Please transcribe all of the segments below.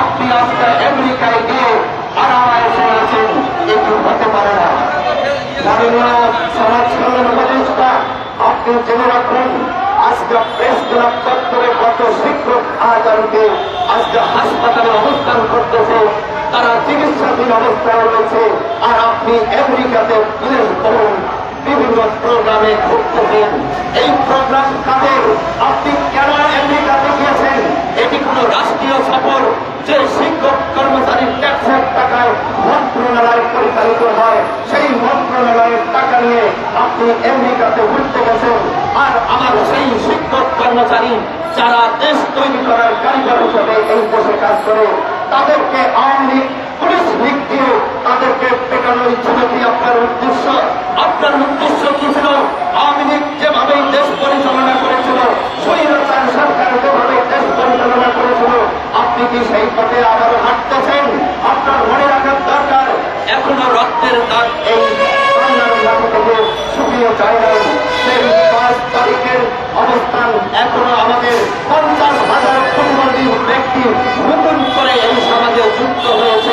আপনি গিয়ে আরামায়েসে আপনি জেনে আজকে কত শিক্ষক আহতানকে আজকে হাসপাতালে অবস্থান করতেছে, তারা চিকিৎসাধীন অবস্থায় রয়েছে, আর আপনি আমেরিকাতে বিভিন্ন প্রোগ্রামে ঘুরতেছেন। এই প্রোগ্রাম কাদের? আপনি কেন আমেরিকাতে রাষ্ট্রীয় সফর যে শিক্ষক কর্মচারীর ট্যাক্সের টাকায় মন্ত্রণালয় পরিচালিত হয়, সেই মন্ত্রণালয়ের টাকা নিয়ে আপনি আমেরিকাতে ঘুরতে গেছেন। আর আমার সেই শিক্ষক কর্মচারী যারা দেশ তৈরি করার কারিগর হিসেবে এই দেশে কাজ করে, তাদেরকে আওয়ামী লীগ, পুলিশ লীগ দিয়ে তাদেরকে ছিল কি আপনার উদ্দেশ্য? আপনার উদ্দেশ্য কি ছিল? আওয়ামী লীগ যেভাবে দেশ পরিচালনা করেছিল স্বৈরাচার সরকার যেভাবে দেশ পরিচালনা করেছিল আপনি সেই পথে আবারও হাঁটতেছেন। আপনার মনে রাখার দরকার, এখনও রক্তের দাগ এই যায় নাই। সেই পাঁচ তারিখের অবস্থান এখনও আমাদের পঞ্চাশ হাজার ফুটবল ব্যক্তি নতুন করে এই সমাজে যুক্ত হয়েছে।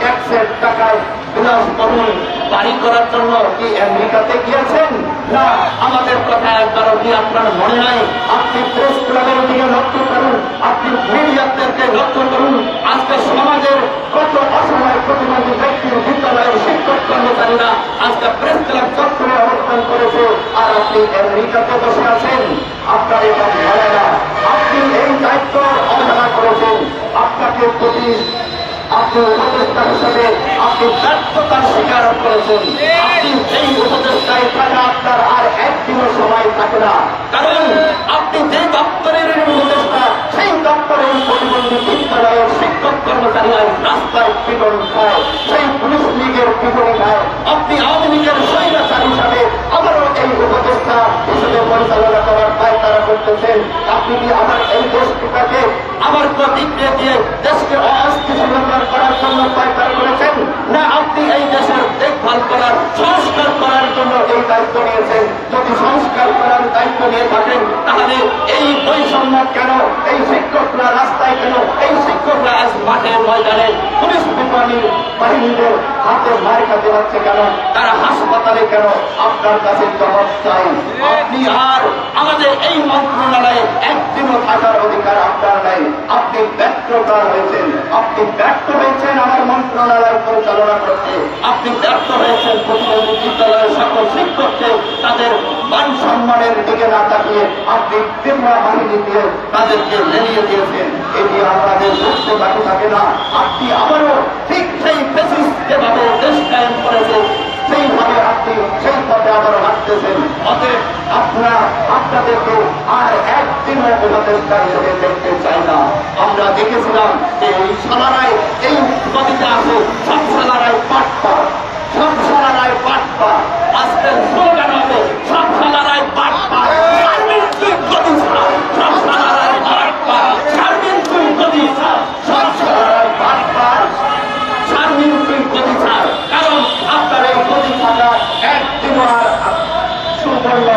ট্যাক্সের টাকায় বিলাস করুন। বাড়ি করার জন্য কি আমেরিকাতে গিয়েছেন? না, আমাদের কথা একবারও কি আপনার মনে নাই? আপনি প্রেস ক্লাবের দিকে লক্ষ্য করুন, আপনি মিডিয়াদেরকে লক্ষ্য করুন। আজকে সমাজের কত অসহায় প্রতিবন্ধী ব্যক্তির বিদ্যালয়ের শিক্ষক কর্মচারীরা আজকে প্রেস ক্লাব চত্বরে অবস্থান করেছে, আর আপনি আমেরিকাতে বসে আছেন। আপনার এটা মনে না। আপনি এই দায়িত্ব অবহেলা করেছেন। আপনাকে প্রতি আপনি উপদেষ্টা হিসেবে আপনি ব্যর্থতার স্বীকার করেছেন আপনি এই উপদেষ্টায় থাকা, আপনার আর একদিনও সময় থাকে না। কারণ আপনি যে দপ্তরের উপদেষ্টা, সেই দপ্তরের প্রতিবন্ধী বিদ্যালয়ের শিক্ষক কর্মচারীরা রাস্তায় পিটন খায়, সেই পুলিশ হিসাবে আবারও এই উপদেষ্টা হিসেবে পরিচালনা করতেছেন আপনি কি আমার এই দেশটাকে আবার প্রতিক্রিয়া দিয়ে দেশকে অস্থিতিশীলতা করার জন্য পায়তারা করেছেন? না, আপনি এই দেশের দেখভাল করার, সংস্কার করার জন্য এই দায়িত্ব নিয়েছেন? যদি সংস্কার করার দায়িত্ব নিয়ে থাকেন, তাহলে এই বৈষম্য কেন? এই শিক্ষকরা রাস্তায় কেন? এই শিক্ষকরা আজ মাঠে ময়দানে বিমানের বাহিনীদের হাতে খাতে কেন? তারা হাসপাতালে কেন আপনার কাছে জবাব চাই? আপনি আর আমাদের এই মন্ত্রণালয়ে একদিনও থাকার অধিকার আপনার নাই। আপনি ব্যর্থতা হয়েছেন? আপনি ব্যর্থ হয়েছেন আমার মন্ত্রণালয় পরিচালনা করতে। আপনি ব্যর্থ হয়েছেন প্রতিবন্ধী বিদ্যালয়ের সকল শিক্ষককে তাদের মান সম্মানের দিকে না তাকিয়ে আপনি বিমা বাহিনী দিয়ে তাদেরকে লেলিয়ে দিয়েছেন। এটি আমাদের বুঝতে বাকি থাকে না। আপনি আবারও ঠিক সেই বেসিস যেভাবে দেশ কায়েম করেছে সেইভাবে আপনি সেই পথে আবারও হাঁটতেছেন অতএব আপনারা আপনাদেরকে আর একদিনও ওনাদের কাছে দেখতে চাই না। আমরা দেখেছিলাম এই সালারায় এই কবিতা আছে সব সালারায় পাট পা সব সালারায় পাট পা আজকের স্লোগান হবে সব সালারায় পাট পা শারমিন তুই কবিতা সব সালারায় পাট পা শারমিন তুই কবিতা সব সালারায় পাট পা শারমিন তুই কবিতা কারণ আপনার এই কবিতাটা একদিনও আর সুবর্ণ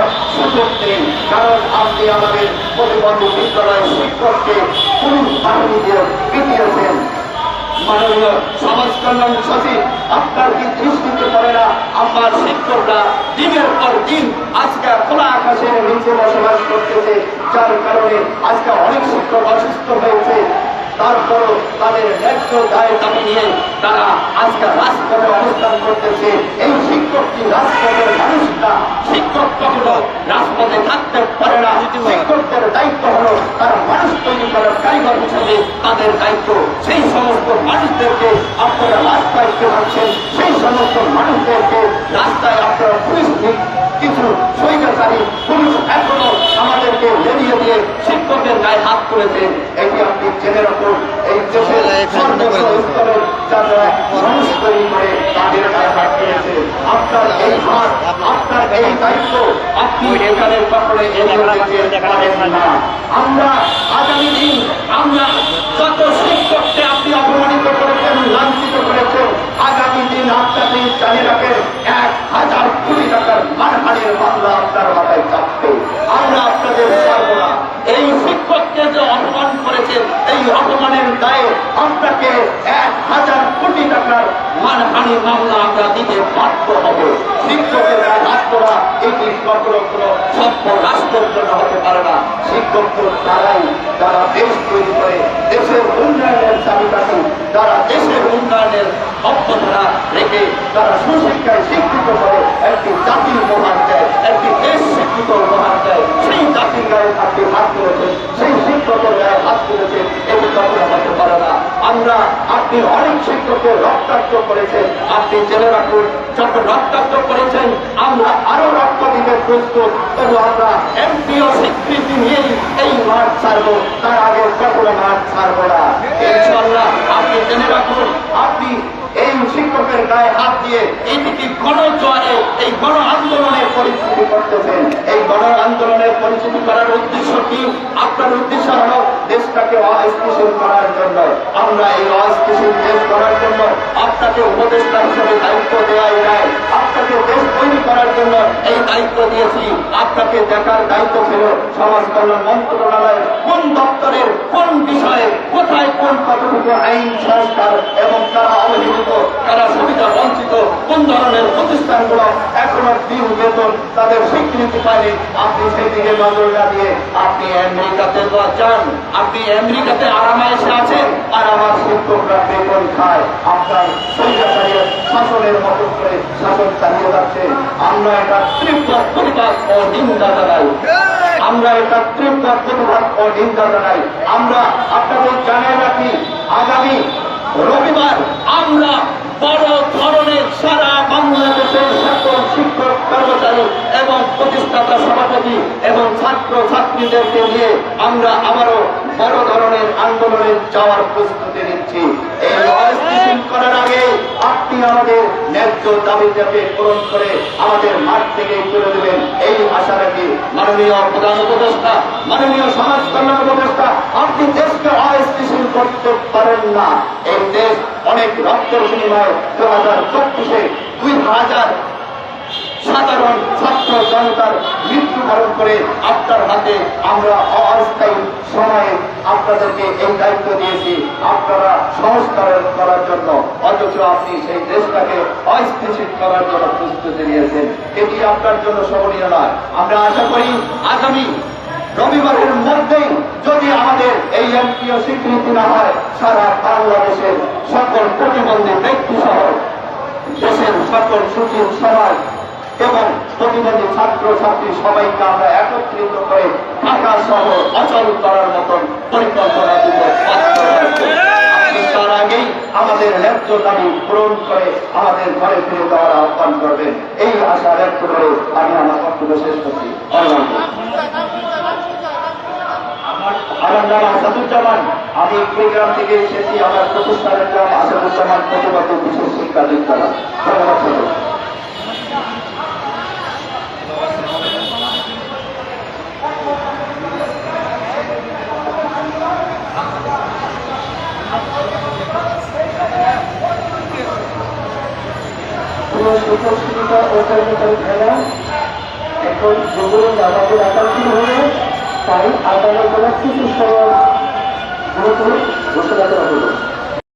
সুযোগ কারণ আপনি আমাদের প্রতিবন্ধী বিদ্যালয়ের শিক্ষককে পুলিশ বাহিনী দিয়ে পিটিয়েছেন সমাজ কল্যাণ সচিব, আপনার দিন আজকে খোলা আকাশের অনেক শিক্ষক অসুস্থ হয়েছে। তারপরও তাদের ন্যায্য দায় দাবি নিয়ে তারা আজকে রাজপথে অবস্থান করতেছে। এই শিক্ষকটি রাজপথের মানুষটা শিক্ষক কখনো রাজপথে থাকতে পারে না। শিক্ষকদের দায়িত্ব হলো তারা মানুষ তৈরি করার কারিগর হিসেবে তাদের দায়িত্ব। সেই সমস্ত মানুষদেরকে আপনারা রাস্তায় পাচ্ছেন সেই সমস্ত মানুষদেরকে রাস্তায় আপনারা পুলিশ কিছু সৈন্যচারী পুলিশ এখনও আমাদেরকে লেলিয়ে দিয়ে শিক্ষকের গায়ে হাত তুলেছেন। এটি আপনি জেনে রাখুন এই দেশের সর্বোচ্চ স্তরের যারা মানুষ তৈরি করে তাদের গায়ে হাত তুলেছে। আপনার এই হাত আপনার এই দায়িত্ব আপনি এখানের ব্যাপারে এগিয়ে পারেন পারেন না। আমরা আগামী দিন আমরা যত শিক্ষককে আপনি অপমানিত করেছেন লাঞ্ছিত করেছেন আগামী দিন আপনাদের জানিয়ে রাখেন এক হাজার কোটি টাকার মানহানির মামলা আপনার মাথায় চাপবে আমরা আপনাদের ছাড়বো না এই যে অপমান করেছেন এই অপমানের দায়ে আপনাকে এক হাজার কোটি টাকার মানহানি মামলা আমরা দিতে বাধ্য হব। শিক্ষকের হাত তোলা এটি কখনো কোনো সভ্য রাষ্ট্রের জন্য হতে পারে না। শিক্ষক তারাই, যারা দেশ তৈরি করে, দেশের উন্নয়নের চাবিকাঠি, যারা দেশের উন্নয়নের অভ্যধারা রেখে তারা সুশিক্ষায় শিক্ষিত করে একটি জাতির উপহার দেয় একটি দেশ শিক্ষিত উপহার দেয় সেই জাতির গায়ে আপনি হাত তুলেছেন সেই শিক্ষকের গায়ে হাত তুলেছেন এটি কখনো হতে পারে না আমরা আপনি অনেক শিক্ষককে রক্তাক্ত করেছেন। আপনি জেনে রাখুন, যখন রক্তাক্ত করেছেন, আমরা আরও রক্ত দিতে প্রস্তুত। তবু আমরা এমপিও স্বীকৃতি নিয়েই এই মাঠ ছাড়বো। তার আগে কখনো মাঠ ছাড়বো না। ইনশাল্লাহ আপনি জেনে রাখুন, আপনি এই শিক্ষকের গায়ে হাত দিয়ে এইদিকে গণ জোয়ারে, এই গণ আন্দোলনের পরিস্থিতি করতেছেন। এই গণ আন্দোলনের পরিস্থিতি করার উদ্দেশ্য কি? আপনার উদ্দেশ্য হলো দেশটাকে অস্থিতিশীল করার। জন্য আমরা এই অস্থিতিশীল দেশ করার জন্য আপনাকে উপদেষ্টা হিসেবে দায়িত্ব দেওয়াই নাই। আপনাকে দেশ তৈরি করার জন্য এই দায়িত্ব দিয়েছি। আপনাকে দেখার দায়িত্ব ছিল সমাজ কল্যাণ মন্ত্রণালয়ের কোন দপ্তরের কোন বিষয়ে কোথায় কোন কতটুকু আইন, সংস্কার এবং তারা অবহেলিত, তারা সুবিধা বঞ্চিত, কোন ধরনের প্রতিষ্ঠানগুলো এখনও দিন বেতন তাদের স্বীকৃতি পায়নি, আপনি সেই দিকে নজর না দিয়ে আপনি আমেরিকাতে যান। আপনি আমেরিকাতে আরামে এসে আছেন। আর আমার শিক্ষকরা বেতন খায়। আপনার শাসনের মতো করে শাসন চালিয়ে যাচ্ছে। আমরা এটা তীব্র প্রতিবাদ ও নিন্দা জানাই। আমরা এটা তীব্র প্রতিবাদ ও নিন্দা জানাই। আমরা আপনাদের জানিয়ে রাখি, আগামী রবিবার আমরা বড় ধরনের সারা বাংলাদেশের সকল শিক্ষক, কর্মচারী এবং প্রতিষ্ঠাতা, সভাপতি ছাত্র ছাত্রীদেরকে নিয়ে আমরা আবারও বড় ধরনের আন্দোলনে যাওয়ার প্রস্তুতি নিচ্ছি। করার আগে আপনি আমাদের ন্যায্য পূরণ করে আমাদের মাঠ থেকে তুলে দেবেন, এই আশা রাখি। মাননীয় প্রধান উপদেষ্টা, মাননীয় সমাজ কল্যাণ উপদেষ্টা, আপনি দেশকে করতে পারেন না। এই দেশ অনেক রক্তের বিনিময়ে দু হাজার চব্বিশে দুই হাজার সাধারণ ছাত্র জনতার মৃত্যু ধারণ করে আপনার হাতে আমরা অস্থায়ী সময়ে আপনাদেরকে এই দায়িত্ব দিয়েছি। আপনারা সংস্কার করার জন্য, অথচ আপনি সেই দেশটাকে অস্থিতিশীল করার জন্য প্রস্তুতি নিয়েছেন। এটি আপনার জন্য স্মরণীয় নয়। আমরা আশা করি আগামী রবিবারের মধ্যেই যদি আমাদের এই এমপিও স্বীকৃতি না হয়, সারা বাংলাদেশের সকল প্রতিবন্ধী ব্যক্তি সহ দেশের সকল সুশীল সমাজ এবং প্রতিবন্ধী ছাত্র ছাত্রী সবাইকে আমরা একত্রিত করে ঢাকা শহর অচল করার মতন পরিকল্পনা তার আগেই আমাদের ন্যায্য দাবি পূরণ করে আমাদের ঘরে ফিরে দেওয়ার আহ্বান করবেন। এই আশা ব্যক্ত করে আমি আমার বক্তব্য শেষ করছি। আমার নাম আসাদুজ্জামান, আমি কুড়িগ্রাম থেকে এসেছি, আমার প্রতিষ্ঠানের নাম আসাদুজ্জামান প্রতিবাদ বিশেষ শিক্ষা বিদ্যালয় ধন্যবাদ উপস্থিতিটা ওটার ভেতরে খেলা। এখন যেগুলো আমাদের আকার শুরু হবে তাই আদালত কিছু সময় ঘোষণা করা হলো।